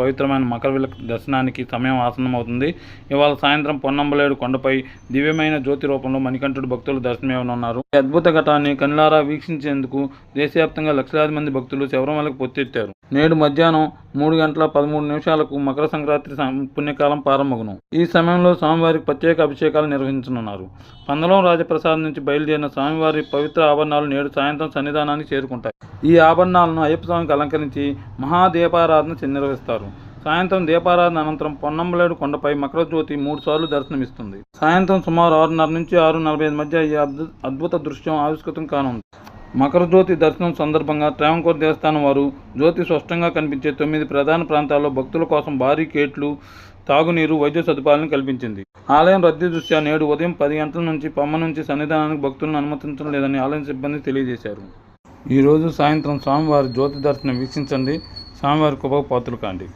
పవిత్రమైన మకరవిలక్ దర్శనానికి సమయం ఆసన్నమవుతుంది. ఇవాళ సాయంత్రం పొన్నంబలేడు కొండపై దివ్యమైన జ్యోతి రూపంలో మణికంఠుడు భక్తులు దర్శనమేవనున్నారు. ఈ అద్భుత ఘటాన్ని కనులారా వీక్షించేందుకు దేశవ్యాప్తంగా లక్షలాది మంది భక్తులు శబరిమలకు పొత్తెత్తారు నేడు మధ్యాహ్నం మూడు గంటల పదమూడు నిమిషాలకు మకర సంక్రాంతి పుణ్యకాలం ప్రారంభమగును ఈ సమయంలో స్వామివారికి ప్రత్యేక అభిషేకాలు నిర్వహించనున్నారు. పందలం రాజప్రసాద్ నుంచి బయలుదేరిన స్వామివారి పవిత్ర ఆభరణాలు నేడు సాయంత్రం సన్నిధానానికి చేరుకుంటాయి. ఈ ఆభరణాలను అయ్యప్ప స్వామికి అలంకరించి మహాదీపారాధన నిర్వహిస్తారు సాయంత్రం దీపారాధన అనంతరం పొన్నంబలేడు కొండపై మకర జ్యోతి మూడు సార్లు దర్శనమిస్తుంది. సాయంత్రం సుమారు ఆరున్నర నుంచి ఆరు నలభై ఐదు మధ్య ఈ అద్భు- అద్భుత దృశ్యం ఆవిష్కృతం కానుంది. మకర జ్యోతి దర్శనం సందర్భంగా ట్రావంకోర్ దేవస్థానం వారు జ్యోతి స్పష్టంగా కనిపించే తొమ్మిది ప్రధాన ప్రాంతాల్లో భక్తుల కోసం భారీ కేట్లు తాగునీరు వైద్య సదుపాయాలను కల్పించింది. ఆలయం రద్దీ దృష్ట్యా నేడు ఉదయం పది గంటల నుంచి పమ్మ నుంచి సన్నిధానానికి భక్తులను అనుమతించడం లేదని ఆలయం సిబ్బంది తెలియజేశారు. ఈ రోజు సాయంత్రం స్వామివారి జ్యోతి దర్శనం వీక్షించండి. స్వామివారి కృపకు పాత్రలు కాండి.